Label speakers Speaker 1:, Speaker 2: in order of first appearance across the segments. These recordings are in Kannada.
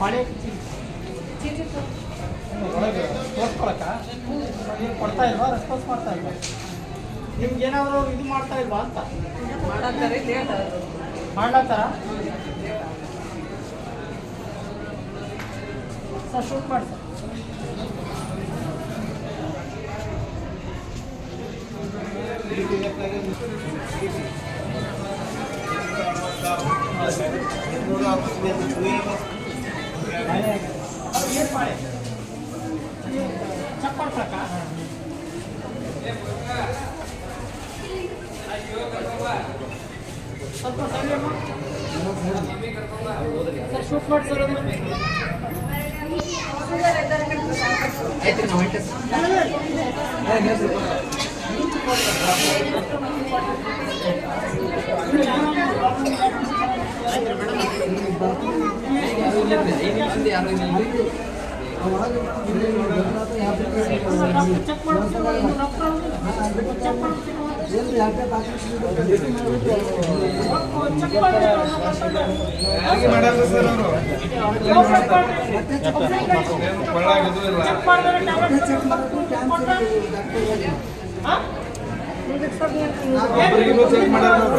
Speaker 1: ಮಾಡಿ ಒಳಗೆ ತೋರಿಸ್ಕೊಳಕ್ಕ? ನೀವು ಕೊಡ್ತಾ ಇಲ್ವಾ? ರೆಸ್ಪಾನ್ಸ್ ಮಾಡ್ತಾ ಇಲ್ವಾ? ನಿಮ್ಗೆ ಏನಾದರೂ ಇದು ಮಾಡ್ತಾ ಇಲ್ವಾ ಅಂತ? ಮಾಡ್ಲತ್ತಾರ? ಸರ್ ಶೂಟ್ ಮಾಡಿ ಸರ್. ಏನು ಮಾಡಿ ಚೆಕ್ ಮಾಡ್ಕೊಳಕ್ಕ ಸ್ವಲ್ಪ ಸರಿ ಅಮ್ಮ ಸರ್ ಶೂಟ್ ಮಾಡಿ ಸರ್ ಅದನ್ನ ಚೆಕ್ ಮಾಡ್ತೀನಿ ಚೆಕ್
Speaker 2: ಹೇಗೆ ಮಾಡಲ್ಲ ಸರ್ ಅವರು ಕೊಳ್ಳಾಗಿದ್ದು ಇಲ್ಲ ಒಬ್ರಿಗೂ ಚೆಕ್ ಮಾಡಲ್ಲ ಅವರು.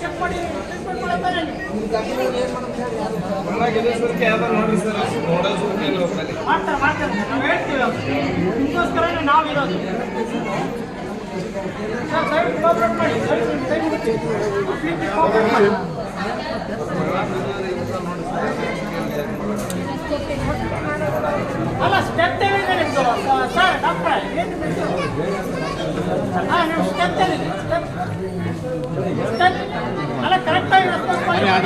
Speaker 2: ಕೊಳ್ಳಾಗಿದೆ ಸರ್
Speaker 1: ಮಾಡ್ತಾರೆ ಮಾಡ್ತಾರೆ. ನಾವಿರೋದು ಸರ್ ದಯವಿಟ್ಟು ಕೋಆಪರೇಟ್ ಮಾಡಿ. ದಯವಿಟ್ಟು ದಯವಿಟ್ಟು ಕೋಆಪರೇಟ್ ಮಾಡಿ ಅಲ್ಲ ಸ್ಟೆಪ್ ಏನಿದೆ ನಿಮ್ಮದು ಸರ್ ಡಾಕ್ಟ್ರೆ ಏನು ಬಿಟ್ಟು ಹಾಂ ನೀವು ಸ್ಟೆಪ್ ಏನಿದೆ ಸ್ಟೆಪ್ ಸ್ಟೆಪ್ ಅಲ್ಲ ಕರೆಕ್ಟಾಗಿ ರೆಸ್ಪಾನ್ಸ್ ಮಾಡಿ ಪಬ್ಲಿಕ್ ಯಾವ ಥರ ನಿಂತಿದೆ ಯಾರು ಯಾರು ನಿಮ್ಮ ಮೆಡಿಕಲ್ ಆಫೀಸರ್ ಯಾರು ಮೆಡಿಕಲ್ ಆಫೀಸರ್ ಯಾರು ಮೆಡಿಕಲ್ ಆಫೀಸರ್ ಯಾರು ಎಲ್ಲಿದ್ದಾರೆ ಅವರು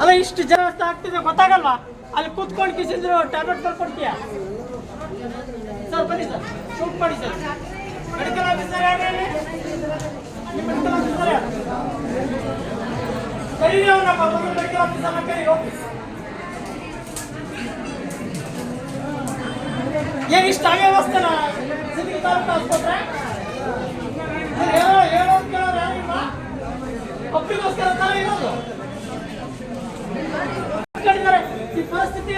Speaker 1: ಅಲ್ಲ, ಇಷ್ಟು ಜನ ಆಗ್ತಿದೆ, ಗೊತ್ತಾಗಲ್ವಾ? ಅಲ್ಲಿ ಕೂತ್ಕೊಂಡು ಕಿಸಿದ್ರು, ಟ್ಯಾಬ್ಲೆಟ್ ಬರ್ಕೊಡ್ತೀಯಾ ಸರ್, ಬನ್ನಿ ಸರ್, ಶೂಟ್ ಮಾಡಿ ಸರ್. ಮೆಡಿಕಲ್ ಆಫೀಸರ್ ಯಾರು ಹೇಳಿ ನಿಮ್ಮ ಮೆಡಿಕಲ್ ಆಫೀಸರ್ ಯಾರು ಕರೀರಿ ಅವ್ರನ್ನ ಬಂದು ಮೆಡಿಕಲ್ ಆಫೀಸರ್ನ ಕರೀರಿ ಹೋಗಿ ಏನು ಇಷ್ಟು ಅವ್ಯವಸ್ಥೆನ ಸಿದ್ಧಿ ತಾಲೂಕು ಆಸ್ಪತ್ರೆ ಏನೋ ಏನೋ ಅಂತ ಕೇಳೋರು ಯಾರಿಲ್ಲ ಒಪ್ಪಿಗೋಸ್ಕರ ತಾನೇ ಇರೋದು ಈ ಪರಿಸ್ಥಿತಿ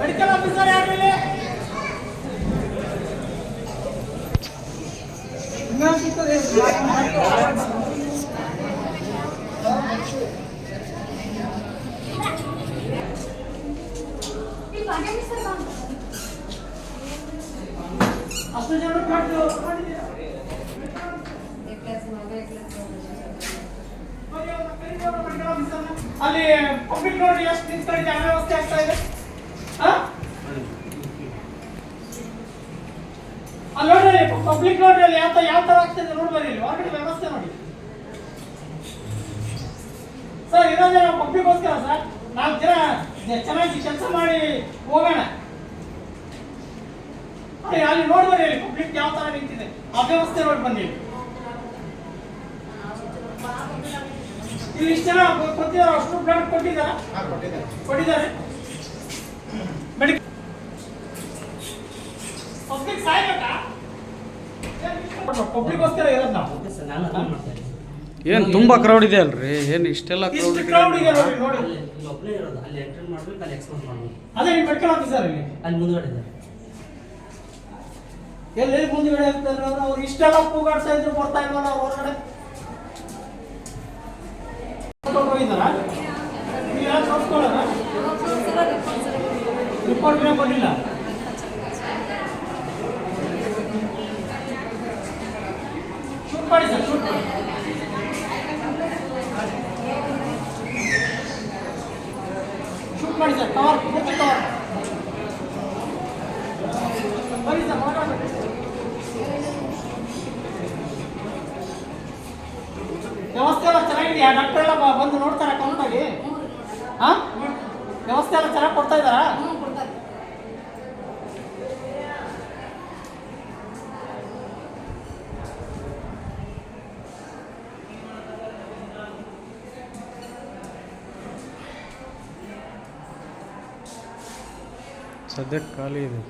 Speaker 1: ಮೆಡಿಕಲ್ ಆಫೀಸರ್ ಯಾರು ಇಲ್ಲಿ ಅಷ್ಟು ಜನ ಮಾಡಿ ಮಾಡಿದ್ದೀರಾ ಅಲ್ಲಿ ಪಬ್ಲಿಕ್ ನೋಡಿ ಎಷ್ಟು ನಿಂತ್ಕೊಂಡಿದೆ ಅವ್ಯವಸ್ಥೆ ಆಗ್ತಾ ಇದೆ ಆ? ಅಲ್ಲಿ ನೋಡ್ರಿ ಪಬ್ಲಿಕ್ ನೋಡ್ರಿ ಅಲ್ಲಿ ಯಾವ ಯಾವ ತರ ಆಗ್ತಿದೆ ನೋಡ್ಬರಿ ಇಲ್ಲಿ? ಹೊರಗಡೆ ವ್ಯವಸ್ಥೆ ನೋಡಿ. ಸರ್ ಇರೋದೇ ನಾವು ಪಬ್ಲಿಕ್ಗೋಸ್ಕರ ಸರ್. ನಾಲ್ಕು ಜನ ಚೆನ್ನಾಗಿ ಕೆಲಸ ಮಾಡಿ ಹೋಗೋಣ. ಅಲ್ಲಿ ನೋಡ್ಬರಿ ಹೇಳಿ ಪಬ್ಲಿಕ್ ಯಾವ ತರ ನಿಂತಿದೆ? ವ್ಯವಸ್ಥೆ ನೋಡಿ ಬನ್ನಿ. ಇಲ್ಲಿ ಇಷ್ಟು ಜನ ಕೊಟ್ಟಿದ್ದಾರೆ ಅಷ್ಟು ಬ್ಲಡ್ ಕೊಟ್ಟಿದ್ದಾರೆ. ಕೊಟ್ಟಿದ್ದಾರೆ. Medical public ಸಾಯ್ಬೇಕಾ? ಪಬ್ಲಿಕ್ಗೋಸ್ಕರ ಇರೋದು ನಾವು.
Speaker 3: ಏನು ತುಂಬ ಕ್ರೌಡ್ ಇದೆ ಅಲ್ರಿ? ಏನು ಇಷ್ಟೆಲ್ಲ ಕ್ರೌಡ್
Speaker 1: ಇಷ್ಟು ಕ್ರೌಡ್ ಇದೆ ನೋಡಿ ನೋಡಿ.
Speaker 4: ಇಲ್ಲಿ ಒಬ್ಬನೇ ಇರೋದು. ಅಲ್ಲಿ ಎಂಟ್ರಿ ಮಾಡ್ಬೇಕು ಅಲ್ಲಿ ಎಕ್ಸ್ಪೋಸ್ ಮಾಡ್ಬೇಕು.
Speaker 1: ಅದೇ ನೀವು ಮೆಡಿಕಲ್ ಆಫೀಸರ್ ಇಲ್ಲಿ
Speaker 4: ಅಲ್ಲಿ ಮುಂದ್ಗಡೆ ಇದ್ದಾರೆ.
Speaker 1: ಎಲ್ಲಿ ಎಲ್ಲಿ ಮುಂದ್ಗಡೆ ಇರ್ತಾರೆ ಅವ್ರು ಅವ್ರು ಇಷ್ಟೆಲ್ಲ ಕೂಗಾಡ್ತಾ ಇದ್ರು ಬರ್ತಾ ಇಲ್ವಲ್ಲ ಅವ್ರು ಹೊರಗಡೆ? ಕರ್ಕೊಂಡ್ ಹೋಗಿದ್ದಾರಾ ನೀವು ಯಾರು ತೋರಿಸ್ಕೊಳ್ಳೋಣ ರಿಪೋರ್ಟ್ ಏನೂ ಬಂದಿಲ್ಲ. ಮಾಡಿ ಸರ್ ಶೂಟ್ ಮಾಡಿ ಶೂಟ್ ಮಾಡಿ ಸರ್ ಕವರ್ ಪೂರ್ತಿ ಕವರ್ ಬನ್ನಿ ಸರ್ ಮಾತಾಡಬೇಡಿ ವ್ಯವಸ್ಥೆ ಎಲ್ಲ ಚೆನ್ನಾಗಿದೆಯಾ? ಡಾಕ್ಟರ್ ಎಲ್ಲ ಬಂದು ನೋಡ್ತಾರೆ ಕೌಂಟಾಗಿ ಹಾಂ? ವ್ಯವಸ್ಥೆ ಎಲ್ಲ ಚೆನ್ನಾಗಿ ಕೊಡ್ತಾ ಇದ್ದಾರಾ?
Speaker 3: ಸದ್ಯಕ್ಕೆ ಖಾಲಿ ಇದೆ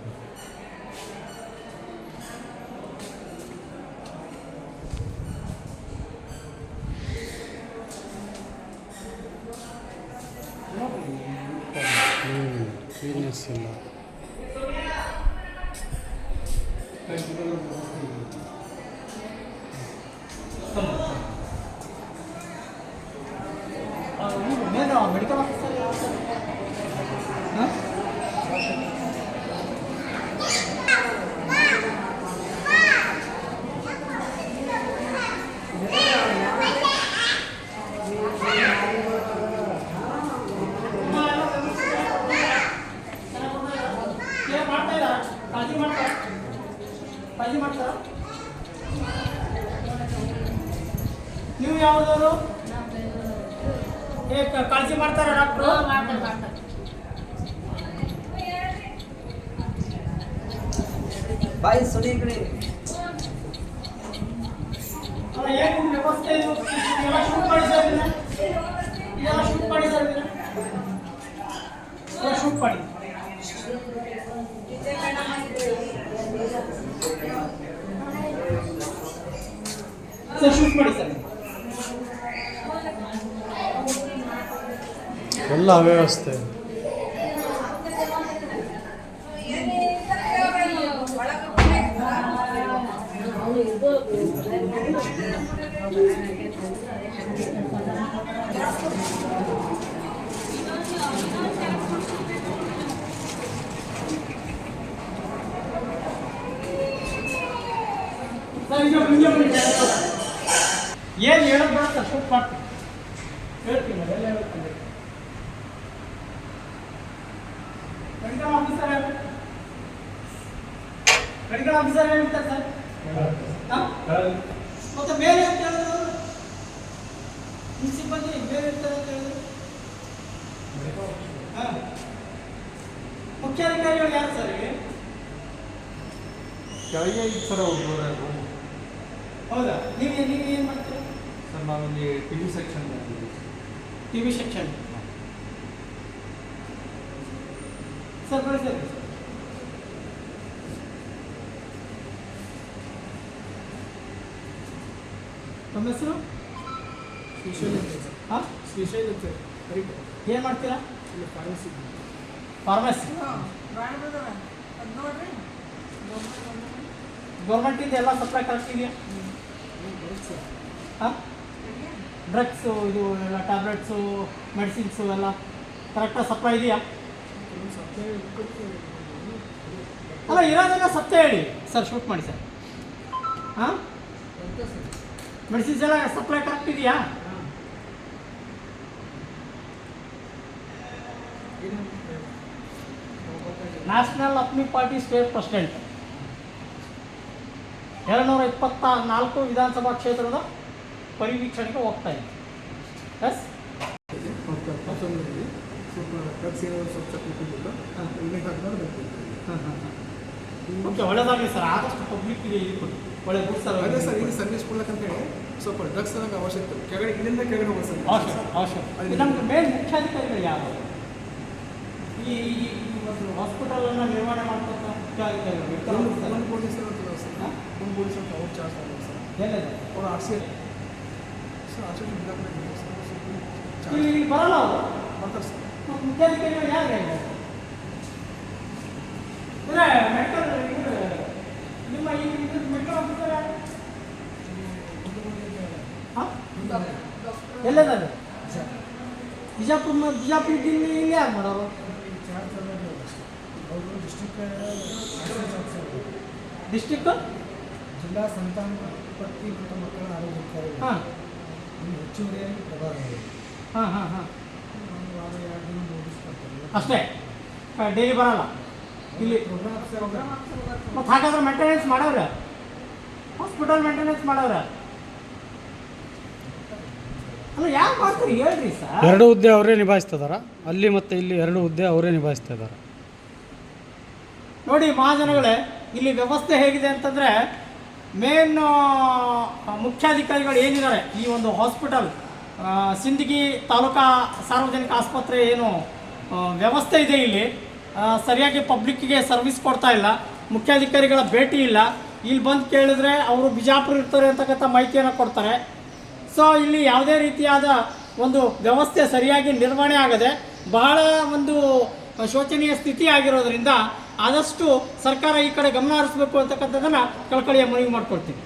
Speaker 3: ಹ್ಞೂ ಕ್ಲೀನೆಸ್ ಇಲ್ಲ
Speaker 1: ಮೇನ್ ಮೆಡಿಕಲ್ ಆಫೀಸರ್ ಹಾಂ ಏನ್ ಮಾಡ್ತಾ ಇದ್ದಾರಾ? ಕಾಳಜಿ ಮಾಡ್ತಾರ ಕಾಳಜಿ ಮಾಡ್ತಾರ ನೀವು ಯಾವ್ದವರು ಏ ಕ- ಕಾಳಜಿ ಮಾಡ್ತಾರ ಡಾಕ್ಟ್ರು
Speaker 5: ಬಾಯಿ ಸುನಿ ಕಡೆ
Speaker 1: ಅಲ್ಲ, ಏನ್ ನಿಮ್ ವ್ಯವಸ್ಥೆ ಇದು? ಇದೆಲ್ಲ ಶೂಟ್ ಮಾಡಿ ಸರ್ ಇದನ್ನ? ಇದೆಲ್ಲ ಶೂಟ್ ಮಾಡಿ ಸರ್ ಇದನ್ನ? ಇದೆಲ್ಲ ಶೂಟ್ ಮಾಡಿ ಸರ್ ಶೂಟ್ ಮಾಡಿ ಸರ್
Speaker 3: ಎಲ್ಲ ಅವ್ಯವಸ್ಥೆ
Speaker 1: ಸರ್ ಈಗ ಮುಂದೆ ಬನ್ನಿ ಸರ್. ಏನ್ ಹೇಳೋದು ಬೇಡ ಸರ್ ಶೂಟ್ ಮಾಡ್ತೀನಿ ಹೇಳ್ತೀನಿ ಎಲ್ಲ ಹೇಳ್ತೀನಿ ಮೆಡಿಕಲ್ ಆಫೀಸರ್ ಯಾರು ಮೆಡಿಕಲ್ ಆಫೀಸರ್ ಹೇಳ್ತಾರೆ ಸರ್ ಹಾ? ಮತ್ತೆ ಬೇರೆ ಅಂತ ಹೇಳಿದ್ರು ನಿಮ್ಮ ಸಿಬ್ಬಂದಿ ಬೇರೆ ಇರ್ತಾರೆ ಅಂತ ಹೇಳಿದ್ರು ಹಾ. ಮುಖ್ಯಾಧಿಕಾರಿಗಳು ಯಾರು ಸರ್ ಈಗ
Speaker 2: ಕೆಳಗೆ ಈ ಥರ ಹೋಗ್ಬೋದ
Speaker 1: ಹೌದಾ ನೀವು ನೀವು ಏನು ಮಾಡ್ತೀರಾ
Speaker 2: ಸರ್ ನಾವಿಲ್ಲಿ T V section
Speaker 1: T V section sir ಬನ್ನಿ ಸರ್. ತಮ್ಮ ಹೆಸರು? ಹಾಂ? ಏನು ಮಾಡ್ತೀರಾ? ಇಲ್ಲಿ ಫಾರ್ಮಸಿ ಫಾರ್ಮಸಿ ಗೌರ್ಮೆಂಟಿಂದ ಎಲ್ಲ ಸಪ್ಲೈ ಕರೆಕ್ಟ್ ಇದೆಯಾ ಹಾಂ? ಡ್ರಗ್ಸು ಇದು ಎಲ್ಲ ಟ್ಯಾಬ್ಲೆಟ್ಸು ಮೆಡಿಸಿನ್ಸು ಎಲ್ಲ ಕರೆಕ್ಟಾಗಿ ಸಪ್ಲೈ ಇದೆಯಾ? ಅಲ್ಲ ಇರೋದೆಲ್ಲ ಸತ್ಯ ಹೇಳಿ. ಸರ್ ಶೂಟ್ ಮಾಡಿ ಸರ್. ಹಾಂ? ಮೆಡಿಸಿನ್ಸ್ ಎಲ್ಲ ಸಪ್ಲೈ ಕರೆಕ್ಟ್ ಇದೆಯಾ? National Apni party state president ಎರಡುನೂರ ಇಪ್ಪತ್ತ ನಾಲ್ಕು ವಿಧಾನಸಭಾ ಕ್ಷೇತ್ರದ ಪರಿವೀಕ್ಷಣೆಗೆ ಹೋಗ್ತಾ ಇದೆ. ಎಸ್ ಓಕೆ ಒಳ್ಳೆದಾಗಲಿ ಸರ್ ಆದಷ್ಟು ಪಬ್ಲಿಕ್ಗೆ ಇದು ಕೊಡಿ. ಒಳ್ಳೆ ಗುಡ್ ಸರ್
Speaker 6: ಅದೇ ಸರ್ ಈಗ ಸರ್ವಿಸ್ ಕೊಡ್ಲಕ್ಕಂತ ಹೇಳಿ ಸ್ವಲ್ಪ ಡ್ರಗ್ಸ್ ಅನ್ನೋಕೆ ಅವಶ್ಯಕತೆ. ಕೆಳಗಡೆ ಇಲ್ಲಿಂದ ಕೆಳಗಡೆ ಹೋಗೋದು ಸರ್.
Speaker 1: ಅವಶ್ಯ ಅವಶ್ಯ ಇದು ನಮ್ಗೆ ಮೇನ್ ಮುಖ್ಯಾಧಿಕಾರಿಗಳು ಯಾರು? ಈ ಒಂದು ಹಾಸ್ಪಿಟಲನ್ನು ನಿರ್ವಹಣೆ ಮಾಡ್ತಕ್ಕಂಥ ಮುಖ್ಯಾಧಿಕಾರಿಗಳು
Speaker 6: ಒಂದು ಪೊಲೀಸ್ ಸರ್.
Speaker 1: ಹಾ?
Speaker 6: ಒಂದು ಪೊಲೀಸ್ ಅಂತ ಅವ್ರು ಚಾರ್ಜ್ ಮಾಡೋದು ಸರ್.
Speaker 1: ಎಲ್ಲ
Speaker 6: ಅವ್ರು R C sir R C
Speaker 1: ಇಲ್ಲಿ ಇಲ್ಲಿ ಬರಲ್ಲ ಅವರು?
Speaker 6: ಬರ್ತಾರೆ ಸರ್.
Speaker 1: ಮುಖ್ಯಾಧಿಕಾರಿಗಳು ಯಾರು ಹೇಳಿದ್ದಾರೆ ಮೆಟ್ರೋ ಇದು ನಿಮ್ಮ ಈ ಮೆಡಿಕಲ್ ಆಫೀಸರ್ ಎಲ್ಲದದು ಬಿಜಾಪುರ ಬಿಜಾಪುರ ಇಲ್ಲಿ ಇಲ್ಲಿ ಯಾರು ಮಾಡೋರು ಡಿಸ್ಟಿಕ್
Speaker 7: ಜಿಲ್ಲಾ ಸಂತಾನೋತ್ಪತ್ತಿ ಮತ್ತು ಮಕ್ಕಳ ಆರೋಗ್ಯ
Speaker 1: ಹಾಂ.
Speaker 7: ಹೆಚ್ಚುವರಿಯಾಗಿ ಪ್ರಭಾವ
Speaker 1: ಹಾಂ ಹಾಂ ಹಾಂ. ಅಷ್ಟೇ. ಡೈಲಿ ಬರಲ್ಲ. ಇಲ್ಲಿ ಮತ್ತೆ ಹಾಗಾದ್ರೆ ಮೇಂಟೆನೆನ್ಸ್ ಮಾಡವ್ರೆ? ಹಾಸ್ಪಿಟಲ್ ಮೇಂಟೆನೆನ್ಸ್ ಮಾಡವ್ರೆ? ಅಲ್ಲ ಯಾರು ಮಾಡ್ತೀರಿ? ಹೇಳ್ರಿ ಸರ್.
Speaker 3: ಎರಡು ಹುದ್ದೆ ಅವರೇ ನಿಭಾಯಿಸ್ತಿದಾರ ಅಲ್ಲಿ ಮತ್ತು ಇಲ್ಲಿ ಎರಡು ಹುದ್ದೆ ಅವರೇ ನಿಭಾಯಿಸ್ತಾ ಇದ್ದಾರೆ
Speaker 1: ನೋಡಿ ಮಹಾಜನಗಳೇ ಇಲ್ಲಿ ವ್ಯವಸ್ಥೆ ಹೇಗಿದೆ ಅಂತಂದರೆ ಮೇನ್ ಮುಖ್ಯಾಧಿಕಾರಿಗಳು ಏನಿದ್ದಾರೆ? ಈ ಒಂದು ಹಾಸ್ಪಿಟಲ್ ಸಿಂದಗಿ ತಾಲೂಕಾ ಸಾರ್ವಜನಿಕ ಆಸ್ಪತ್ರೆ ಏನು ವ್ಯವಸ್ಥೆ ಇದೆ ಇಲ್ಲಿ. ಸರಿಯಾಗಿ ಪಬ್ಲಿಕ್ಕಿಗೆ ಸರ್ವಿಸ್ ಕೊಡ್ತಾ ಇಲ್ಲ. ಮುಖ್ಯಾಧಿಕಾರಿಗಳ ಭೇಟಿ ಇಲ್ಲ. ಇಲ್ಲಿ ಬಂದು ಕೇಳಿದ್ರೆ ಅವರು ಬಿಜಾಪುರ ಇರ್ತಾರೆ ಅಂತಕ್ಕಂಥ ಮಾಹಿತಿಯನ್ನು ಕೊಡ್ತಾರೆ. ಸೊ ಇಲ್ಲಿ ಯಾವುದೇ ರೀತಿಯಾದ ಒಂದು ವ್ಯವಸ್ಥೆ ಸರಿಯಾಗಿ ನಿರ್ವಹಣೆ ಆಗದೆ ಬಹಳ ಒಂದು ಶೋಚನೀಯ ಸ್ಥಿತಿ ಆಗಿರೋದ್ರಿಂದ ಆದಷ್ಟು ಸರ್ಕಾರ ಈ ಕಡೆ ಗಮನ ಹರಿಸಬೇಕು ಅಂತಕ್ಕಂಥದ್ದನ್ನು ಕಳಕಳಿಯ ಮನವಿ ಮಾಡ್ಕೊಳ್ತೀನಿ.